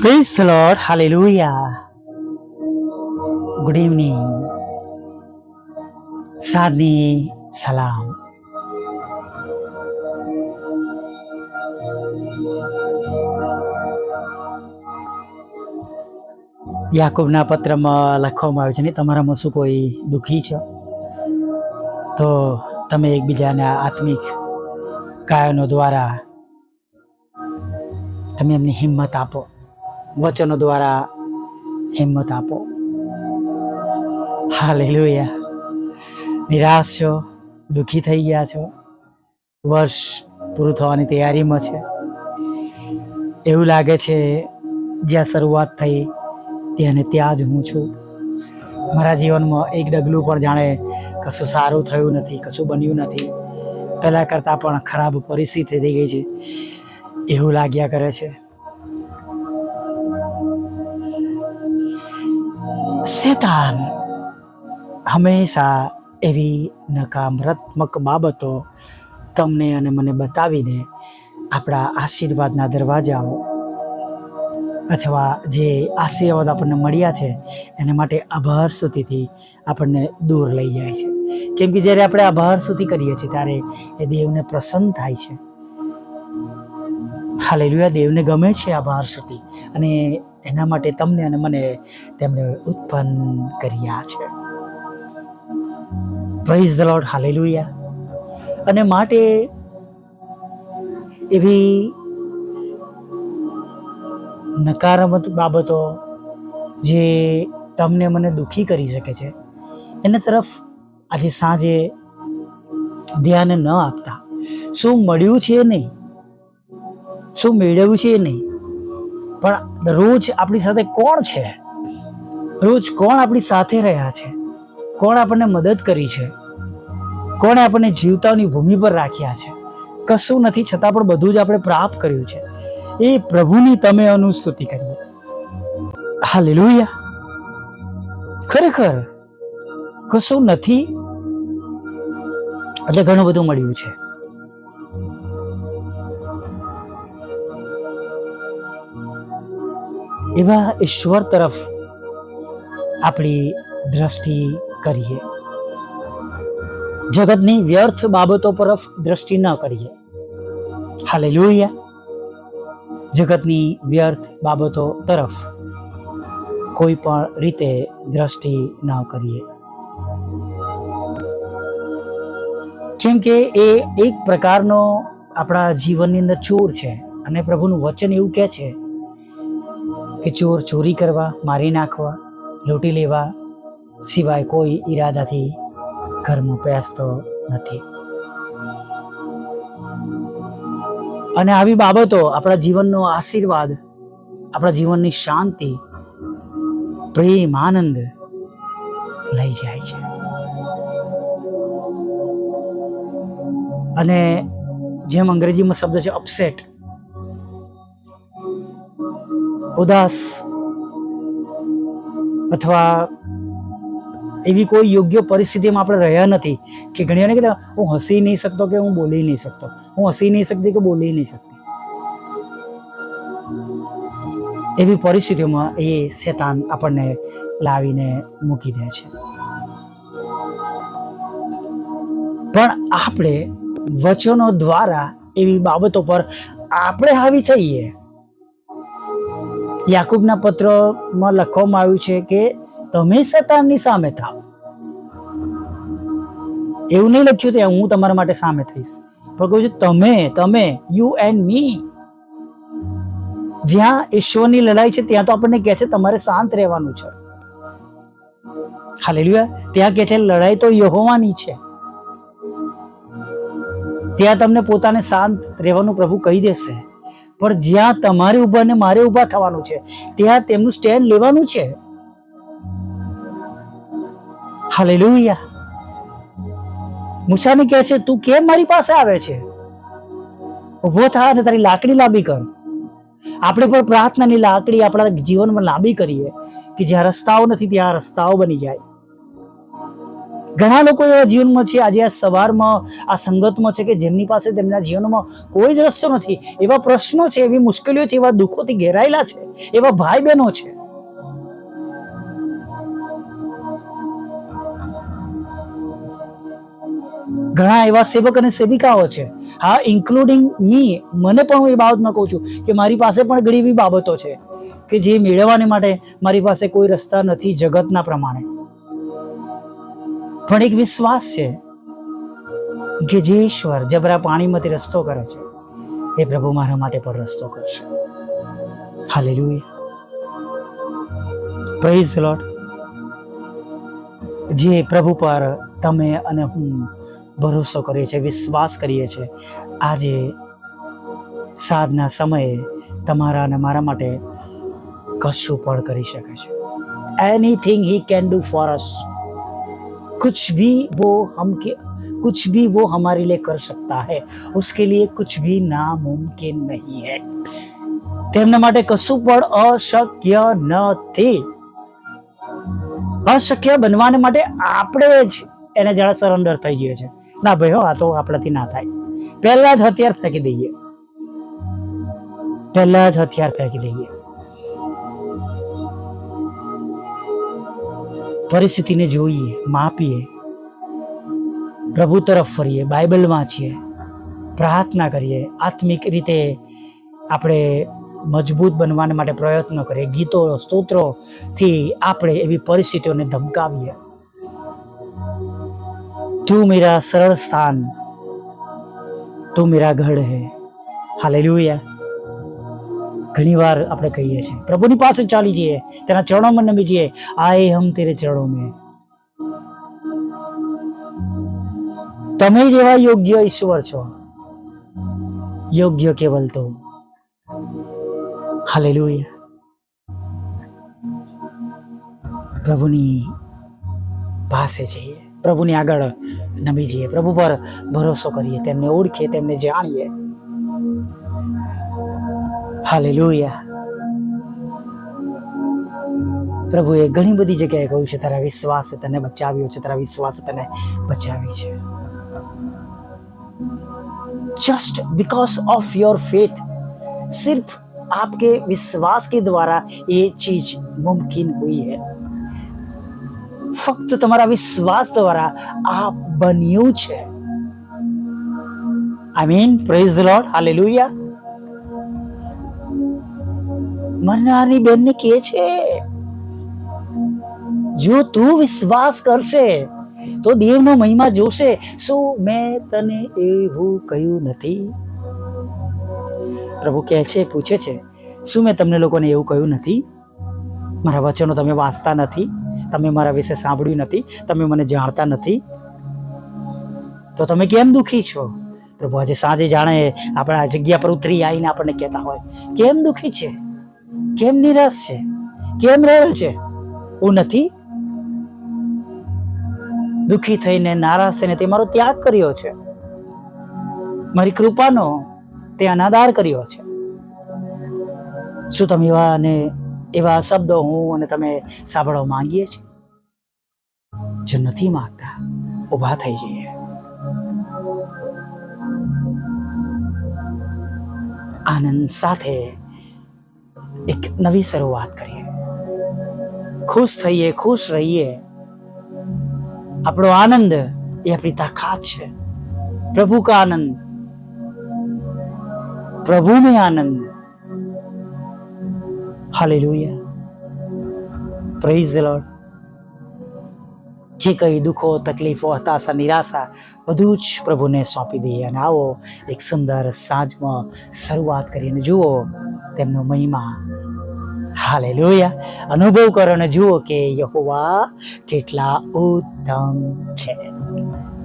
Praise Lord Lord. Good evening. સાદની સલામ યાકુબના પત્રમાં લખવામાં આવ્યું છે ને, તમારામાં શું કોઈ દુઃખી છે તો તમે એકબીજાના આત્મિક ગાયનો દ્વારા તમે એમની હિંમત આપો વચનો દ્વારા હિંમત આપો. હા લેલુયા નિરાશ છો, દુઃખી થઈ ગયા છો? વર્ષ પૂરું થવાની તૈયારીમાં છે. એવું લાગે છે, જ્યાં શરૂઆત થઈ ત્યાં ને ત્યાં જ હું છું. મારા જીવનમાં એક ડગલું પણ જાણે કશું સારું થયું નથી, કશું બન્યું નથી. પહેલાં કરતાં પણ ખરાબ પરિસ્થિતિ થઈ ગઈ છે. એવું લાગ્યા કરે છે. શેતાન? હંમેશા એવી નકામરાત્મક બાબતો તમને અને મને બતાવીને આપણા આશીર્વાદના દરવાજાઓ અથવા જે આશીર્વાદ આપણને મળ્યા છે, એને માટે આભાર સુધીથી આપણને દૂર લઈ જાય છે. કેમ કે જ્યારે આપણે આભાર સુધી કરીએ છીએ, ત્યારે એ દેવને પ્રસન્ન થાય છે. હાલેલુયા, દેવને ગમે છે આભાર સુધી. અને એના માટે તમને અને મને તેમણે ઉત્પન્ન કર્યા છે. પ્રેઝ ધ લોર્ડ હાલેલુયા અને માટે એવી નકારાત્મક બાબતો જે તમને મને દુઃખી કરી શકે છે, એના તરફ આજે સાંજે ધ્યાન ન આપતા. શું મળ્યું છે નહીં? શું મેળવ્યું છે નહીં? પણ રોજ આપણી સાથે કોણ છે? રોજ કોણ આપણી સાથે રહ્યા છે? કોણ આપણને મદદ કરી છે? કોણે આપણને જીવતાની ભૂમિ પર રાખ્યા છે? કશું નથી, છતાં પણ બધું જ આપણે પ્રાપ્ત કર્યું છે. એ પ્રભુની તમે અનુસ્તુતિ કરીએ. હાલેલુયા ખરેખર કશું નથી? એટલે ઘણું બધું મળ્યું છે. એવા ઈશ્વર તરફ આપણી દ્રષ્ટિ કરીએ. જગતની વ્યર્થ બાબતો તરફ દ્રષ્ટિ ન કરીએ. હાલે જગતની વ્યર્થ બાબતો તરફ કોઈ પણ રીતે દ્રષ્ટિ ન કરીએ. કેમ કે એ એક પ્રકારનો આપણા જીવનની અંદર ચોર છે અને પ્રભુનું વચન એવું કહે છે કે ચોર ચોરી કરવા, મારી નાખવા, લૂંટી લેવા સિવાય કોઈ ઈરાદાથી ઘરમાં પેસતો નથી. અને આવી બાબતો, આપણા જીવનનો આશીર્વાદ, આપણા જીવનની શાંતિ, પ્રેમ, આનંદ લઈ જાય છે. અને જેમ અંગ્રેજીમાં શબ્દ છે અપસેટ ઉદાસ અથવા એવી કોઈ યોગ્ય પરિસ્થિતિમાં આપણે રહ્યા નથી કે ઘણી વાર કીધા હું હસી નહીં શકતો કે હું બોલી નહીં શકતો. હું હસી નહીં શકતી કે બોલી નહીં શકતી. એવી પરિસ્થિતિઓમાં એ શેતાન આપણને લાવીને મૂકી દે છે. પણ આપણે વચનો દ્વારા એવી બાબતો પર આપણે હાવી થઈએ યાકૂબના પત્રમાં લખવામાં આવ્યું છે કે તમે શેતાનની સામે થાવ. એવું નહીં લખ્યું ત્યાં હું તમારા માટે સામે થઈશ. પણ કહું છું, તમે તમે યુ એન્ડ મી જ્યાં ઈશ્વરની લડાઈ છે, ત્યાં તો આપણને કહે છે, તમારે શાંત રહેવાનું છે. હાલેલુયા. ત્યાં કહે છે, લડાઈ તો યહોવાની છે. ત્યાં તમને પોતાને શાંત રહેવાનું પ્રભુ કહી દેશે. પણ જ્યાં તમારે ઊભા ને મારે ઊભા થવાનું છે, ત્યાં તેમનું સ્ટેન્ડ લેવાનું છે. હાલે લુયા મૂસાને કહે છે, તું કેમ મારી પાસે આવે છે? ઊભો થા અને તારી લાકડી લાંબી કર. આપણે પણ પ્રાર્થનાની લાકડી આપણા જીવનમાં લાંબી કરીએ કે જ્યાં રસ્તાઓ નથી, ત્યાં રસ્તાઓ બની જાય. ઘણા લોકો એવા જીવનમાં છે, આજે આ સવારમાં, આ સંગતમાં છે કે જેમની પાસે તેમના જીવનમાં કોઈ જ રસ્તો નથી. એવા પ્રશ્નો છે, એવી મુશ્કેલીઓ છે, એવા દુઃખોથી ઘેરાયેલા છે, એવા ભાઈ બહેનો છે. ઘણા એવા સેવક અને સેવિકાઓ છે. હા ઇન્ક્લુડિંગ મી, મને પણ હું એ બાબતમાં કહું છું કે મારી પાસે પણ ઘણી એવી બાબતો છે કે જે મેળવવાને માટે મારી પાસે કોઈ રસ્તા નથી જગતના પ્રમાણે. પણ એક વિશ્વાસ છે કે જે ઈશ્વર જબરા પાણીમાંથી રસ્તો કરે છે, એ પ્રભુ મારા માટે પણ રસ્તો કરશે. હાલે પ્રેઝ લોટ જે પ્રભુ પર તમે અને હું ભરોસો કરીએ છીએ, વિશ્વાસ કરીએ છીએ, આજે સાધના સમયે તમારા અને મારા માટે કશું પણ કરી શકે છે. Anything he can do for us कुछ भी वो हम के कुछ भी वो हमारे लिए कर सकता है उसके लिए कुछ भी नामुमकिन नहीं है તેમના માટે કશું પણ અશક્ય નથી અશક્ય બનવાને માટે આપણે જ એને જરા સરેન્ડર થઈ જઈએ છે ના ભાઈ હો આ તો આપણાથી ના થાય પહેલા જ હથિયાર ફેંકી દઈએ પહેલા જ હથિયાર ફેંકી દઈએ પરિસ્થિતિને જોઈએ, માપીએ. પ્રભુ તરફ ફરીએ બાઇબલ વાંચીએ પ્રાર્થના કરીએ, આત્મિક રીતે આપણે મજબૂત બનવાને માટે પ્રયત્ન કરીએ, ગીતો, સ્તોત્રોથી આપણે એવી પરિસ્થિતિઓને ધમકાવીએ. તું મેરા સરળ સ્થાન, તું મેરા ગઢ હે. હાલેલુયા. ઘણી વાર આપણે કહીએ છીએ, પ્રભુની પાસે ચાલી જઈએ, તેના ચરણોમાં નમી જઈએ આए હમ તેરે ચરણો મેં તમે જ એવા યોગ્ય ઈશ્વર છો, યોગ્ય કેવલ તો. હાલેલુયા. પ્રભુની પાસે જઈએ, પ્રભુની આગળ નમી જઈએ, પ્રભુ પર ભરોસો કરીએ, તેમને ઓળખીએ, તેમને જાણીએ. હાલેલુયા પ્રભુએ ઘણી બધી જગ્યાએ કહ્યું છે તારા વિશ્વાસે તને બચાવ્યો છે તારા વિશ્વાસે તને બચાવી છે just because of your faith सिर्फ आपके विश्वास के द्वारा ये चीज मुमकिन हुई है ફક્ત તમારા વિશ્વાસ દ્વારા આ બન્યું છે I mean praise lord hallelujah મનાની બેનને કહે છે, જો તું વિશ્વાસ કરશે, તો દેવનો મહિમા જોશે. શું મેં તને એવું કહ્યું નથી? પ્રભુ કહે છે, પૂછે છે, શું મેં તમને લોકોને એવું કહ્યું નથી? મારા વચનો તમે વાંચતા નથી, તમે મારા વિશે સાંભળ્યું નથી, તમે મને જાણતા નથી. તો તમે કેમ દુઃખી છો? પ્રભુ આજે સાંજે જાણે આપણા આ જગ્યા પર ઉતરી આવીને આપણને કહેતા હોય, કેમ દુઃખી છે? કેમ નિરાશ છે? કેમ રહેલ છે? હું નથી. દુઃખી થઈને નારાજ થઈને તે મારો ત્યાગ કર્યો છે. મારી કૃપાનો તે અનાદાર કર્યો છે. શું તમે એવા અને એવા શબ્દો હું અને તમે સાંભળવા માંગીએ છીએ? જો નથી માંગતા, ઊભા થઈ જઈએ. આનંદ સાથે એક નવી શરૂઆત કરીએ. ખુશ થઈએ, ખુશ રહીએ. આપણો આનંદ એ આપણી તાકાત છે. પ્રભુ કા આનંદ. પ્રભુને આનંદ. હાલેલુયા. પ્રેઝ ધ લોર્ડ જે કંઈ દુઃખો, તકલીફો, હતાશા, નિરાશા, બધું જ પ્રભુને સોંપી દઈએ અને આવો એક સુંદર સાંજમાં શરૂઆત કરીને જુઓ, તેમનો મહિમા હાલેલુયા. અનુભવ કરો અને જુઓ કે યહોવા કેટલા ઉત્તમ છે.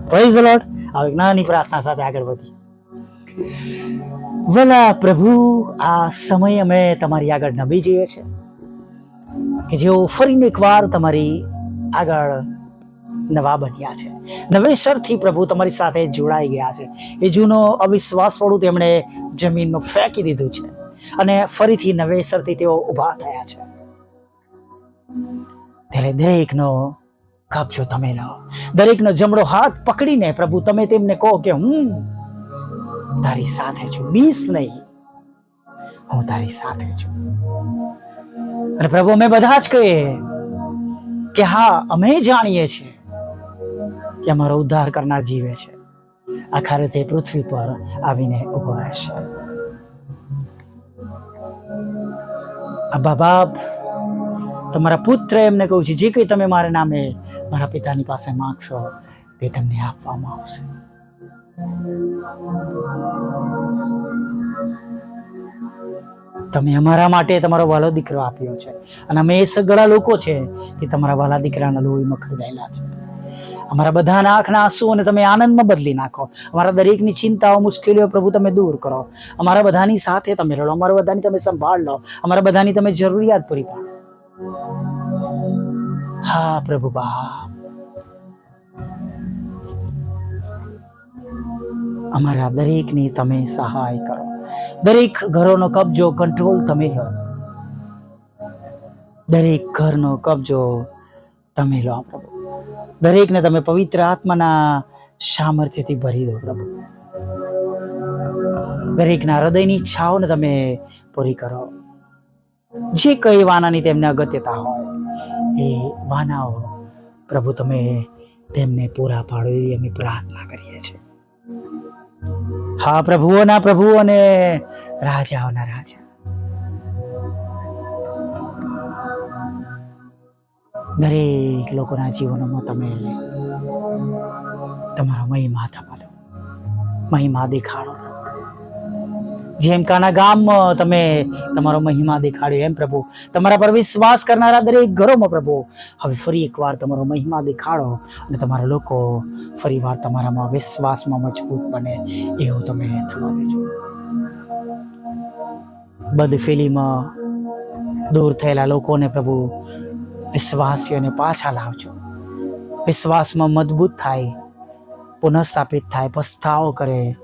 પ્રેઝ લોર્ડ હવે એક પ્રાર્થના સાથે આગળ વધી વલા પ્રભુ, આ સમય અમે તમારી આગળ નભી જઈએ છે કે જેઓ ફરીને એકવાર તમારી આગળ નવા બન્યા છે. નવેસરથી પ્રભુ તમારી સાથે જોડાઈ ગયા છે. એ જૂનો અવિશ્વાસ વાળું તેમણે જમીનમાં ફેંકી દીધું છે. અને ફરીથી નવેસરથી તેઓ ઊભા થયા છે. ત્યારે દરેકનો કાપજો તમે લો દરેકનો જમણો હાથ પકડીને, પ્રભુ, તમે તેમને કહો કે હું તારી સાથે છું, બીસ નહીં. હું તારી સાથે છું. અને પ્રભુ, અમે બધા જ કહીએ કે હા, અમે જાણીએ છીએ કે અમારો ઉદ્ધાર કરનાર જીવે છે. આખરે તે પૃથ્વી પર આવીને ઊભો રહેશે. અબ્બા બાપ તમારા પુત્ર એમને કહું છું, જે કંઈ તમે મારા નામે મારા પિતાની પાસે માગશો, તે તમને આપવામાં આવશે. તમે અમારા માટે તમારો વાલો દીકરો આપ્યો છે. અને અમે એ સગળા લોકો છે કે તમારા વાલા દીકરાના લોહીમાં ખરીદાયેલા છે. અમારા બધાના આંખના આંસુ અને તમે આનંદમાં બદલી નાખો. અમારા દરેકની ચિંતાઓ, મુશ્કેલીઓ પ્રભુ તમે દૂર કરો. અમારા બધાની સાથે તમે રડો, અમારા બધાની તમે સંભાળ લો, અમારા બધાની તમે જરૂરિયાત પૂરી પાડો. હા, પ્રભુ બાપ. અમારા દરેકની તમે સહાય કરો. દરેક ઘરોનો કબજો કંટ્રોલ તમે લો. દરેક ઘરનો કબજો તમે લો, પ્રભુ. દરેકને તમે પવિત્ર આત્માના સામર્થ્યથી ભરી દો પ્રભુ. દરેકના હૃદયની ઈચ્છાઓને તમે પૂરી કરો. જે કઈ વાનાની તેમને અગત્યતા હોય, એ વાનાઓ પ્રભુ તમે તેમને પૂરા પાડો એવી અમે પ્રાર્થના કરીએ છીએ. હા પ્રભુઓના પ્રભુ અને રાજાઓના રાજા દરેક લોકોના જીવનોમાં તમે તમારો મહિમા થવા મહિમા દેખાડો. જેમ કાના ગામમાં તમે તમારો મહિમા દેખાડ્યો એમ પ્રભુ. તમારા પર વિશ્વાસ કરનારા દરેક ઘરોમાં પ્રભુ. હવે ફરી એકવાર તમારો મહિમા દેખાડો અને તમારા લોકો ફરીવાર તમારામાં વિશ્વાસમાં મજબૂત બને એવું તમે થવા દેજો. બદફેલીમાં દૂર થયેલા લોકોને પ્રભુ વિશ્વાસીઓને પાછા લાવજો. વિશ્વાસમાં મજબૂત થાય, પુનઃસ્થાપિત થાય, પસ્તાવો કરે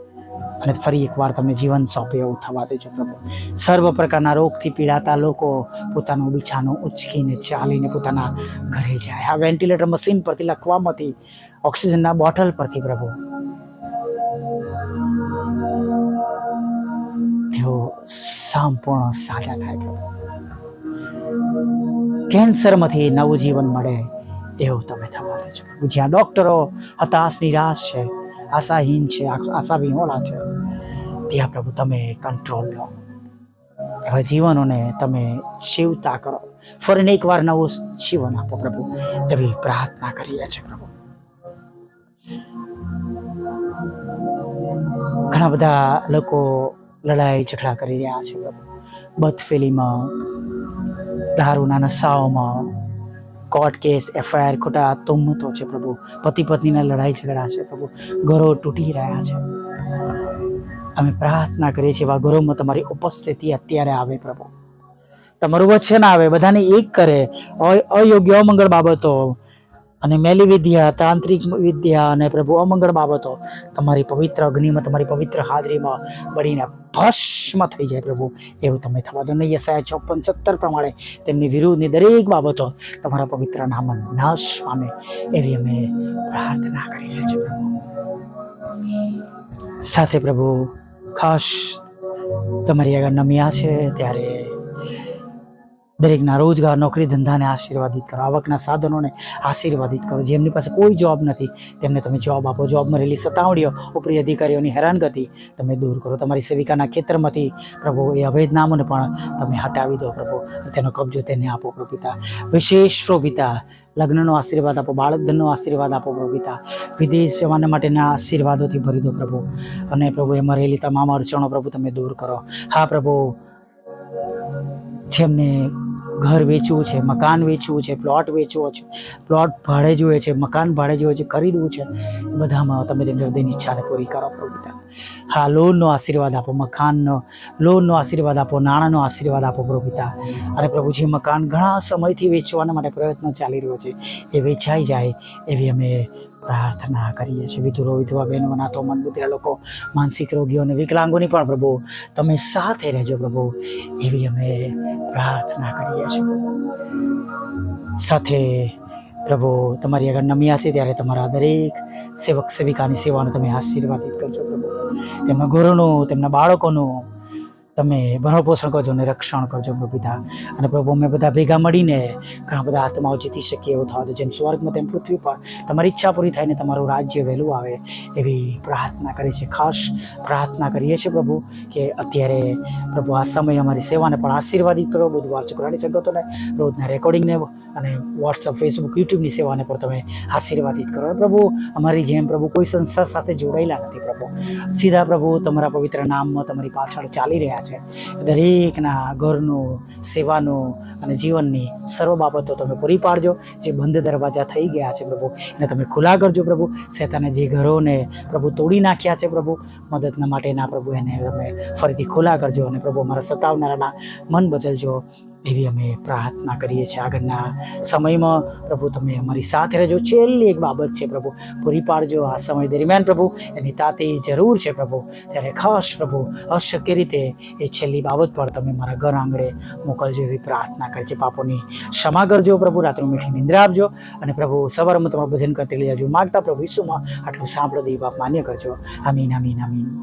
અને ફરી એકવાર તમે જીવન સોંપે એવું થવા દેજો પ્રભુ. સર્વ પ્રકારના રોગથી પીડાતા લોકો પોતાનું બિછાનું ઉચકીને ચાલીને પોતાના ઘરે જાય. આ વેન્ટિલેટર મશીન પરથી લખવામાંથી, ઓક્સિજનના બોટલ પરથી પ્રભુ. તેઓ સંપૂર્ણ સાજા થાય પ્રભુ. કેન્સરમાંથી નવું જીવન મળે, એવું તમે થવા દેજો છો જ્યાં ડૉક્ટરો હતાશ નિરાશ છે, આશાહીન છે આશા વિહોણા છે, ત્યાં પ્રભુ તમે કંટ્રોલ લો. એવા જીવનોને તમે જીવતા કરો. ફરીને એકવાર નવું જીવન આપો પ્રભુ. એવી પ્રાર્થના કરીએ છીએ પ્રભુ. ઘણા બધા લોકો લડાઈ ઝઘડા કરી રહ્યા છે પ્રભુ. બદફેલીમાં દારૂના નશાઓમાં કોર્ટ કેસ, એફઆઈઆર ખોટા તુમતો છે પ્રભુ. પતિ પત્નીના લડાઈ ઝઘડા છે પ્રભુ. ઘરો તૂટી રહ્યા છે. અમે પ્રાર્થના કરીએ છીએ, એવા ઘરોમાં તમારી ઉપસ્થિતિ અત્યારે આવે પ્રભુ. તમારું વચન આવે, બધાને એક કરે. અયોગ્ય, અમંગળ બાબતો અને મેલી વિદ્યા, તાંત્રિક વિદ્યા અને પ્રભુ અમંગળ બાબતો તમારી પવિત્ર અગ્નિમાં, તમારી પવિત્ર હાજરીમાં બળીને ભસ્મ થઈ જાય પ્રભુ. એવું તમે થવા દો. નહીં સાહેબ ચોપન સત્તર પ્રમાણે તેમની વિરુદ્ધની દરેક બાબતો તમારા પવિત્ર નામ નાશ પામે એવી અમે પ્રાર્થના કરીએ છીએ પ્રભુ. સાથે પ્રભુ, ખાસ તમારી આગળ નમ્યા છે ત્યારે દરેકના રોજગાર, નોકરી ધંધાને આશીર્વાદિત કરો. આવકના સાધનોને આશીર્વાદિત કરો. જેમની પાસે કોઈ જોબ નથી, તેમને તમે જોબ આપો. જોબમાં રહેલી સતાવણીઓ, ઉપરી અધિકારીઓની હેરાનગતિ તમે દૂર કરો. તમારી સેવિકાના ખેતરમાંથી પ્રભુ એ અવૈધ પણ તમે હટાવી દો પ્રભુ. તેનો કબજો તેને આપો પ્રભુ વિશેષ પ્રભુ પિતા, લગ્નનો આશીર્વાદ આપો, બાળકધનનો આશીર્વાદ આપો પ્રભુ વિદેશ જવાના માટેના આશીર્વાદોથી ભરી દો પ્રભુ. અને પ્રભુ એમાં રહેલી તમામ અડચણો પ્રભુ તમે દૂર કરો. હા પ્રભુ, જેમને ઘર વેચવું છે, મકાન વેચવું છે પ્લોટ વેચવો છે પ્લોટ ભાડે જોઈએ છે, મકાન ભાડે જોઈએ છે, ખરીદવું છે, બધામાં તમે તેમની હૃદયની ઈચ્છાને પૂરી કરો પ્રભુ હા, લોનનો આશીર્વાદ આપો, મકાનનો, લોનનો આશીર્વાદ આપો, નાણાંનો આશીર્વાદ આપો પ્રભુ પિતા અને પ્રભુજી, મકાન ઘણા સમયથી વેચવાના માટે પ્રયત્ન ચાલી રહ્યો છે. એ વેચાઈ જાય, એવી અમે પ્રાર્થના કરીએ છીએ. વિધુરો, વિધવા બહેનો અનાથો મનબુદ્ધિના લોકો, માનસિક રોગીઓ અને વિકલાંગોની પણ પ્રભુ, તમે સાથે રહેજો પ્રભુ. એવી અમે પ્રાર્થના કરીએ છીએ. સાથે પ્રભુ, તમારી આગળ નમ્યા છે ત્યારે તમારા દરેક સેવક સેવિકાની સેવાનો તમે આશીર્વાદિત કરજો પ્રભુ. તેમના ગુરુનું, તેમના બાળકોનું તમે ભરણપોષણ કરજો અને રક્ષણ કરજો પ્રભુ પિતા. અને પ્રભુ, અમે બધા ભેગા મળીને ઘણા બધા આત્માઓ જીતી શકીએ એવું થવા દો. જેમ સ્વર્ગમાં તેમ પૃથ્વી પર તમારી ઈચ્છા પૂરી થાય ને તમારું રાજ્ય વહેલું આવે એવી પ્રાર્થના કરીએ છે ખાસ પ્રાર્થના કરીએ છીએ પ્રભુ કે અત્યારે પ્રભુ આ સમય અમારી સેવાને પણ આશીર્વાદિત કરો. બુધવાર શુક્રવારની સંગતોને રોજના રેકોર્ડિંગને અને વોટ્સઅપ ફેસબુક યુટ્યુબની સેવાને પણ તમે આશીર્વાદિત કરો. પ્રભુ, અમારી જેમ પ્રભુ કોઈ સંસ્થા સાથે જોડાયેલા નથી પ્રભુ. સીધા પ્રભુ, તમારા પવિત્ર નામમાં તમારી પાછળ ચાલી રહ્યા છે દરેકના ઘરનું, સેવાનું અને જીવનની સર્વ બાબતો તમે પૂરી પાડજો. જે બંધ દરવાજા થઈ ગયા છે પ્રભુ, એને તમે ખુલ્લા કરજો પ્રભુ. શેતાને જે ઘરોને પ્રભુ તોડી નાખ્યા છે પ્રભુ, મદદના માટેના પ્રભુ એને તમે ફરીથી ખુલ્લા કરજો અને પ્રભુ અમારા સતાવનારાના મન બદલજો. એવી અમે પ્રાર્થના કરીએ છીએ. આગળના સમયમાં પ્રભુ તમે અમારી સાથે રહેજો. છેલ્લી એક બાબત છે પ્રભુ, પૂરી પાડજો આ સમય દરમિયાન પ્રભુ. એની તાતે જરૂર છે પ્રભુ. ત્યારે ખાસ પ્રભુ, અશક્ય રીતે એ છેલ્લી બાબત પર તમે મારા ઘર આંગણે મોકલજો એવી પ્રાર્થના કરી છે. પાપોની ક્ષમા કરજો પ્રભુ રાત્રે મીઠી નિંદ્રા આપજો. અને પ્રભુ, સવારમાં તમારું ભજન કરતી લઈ માગતા પ્રભુ ઈસુમાં આટલું સાંભળો દઈ બાપ માન્ય કરજો. આમીન આમીન આમીન.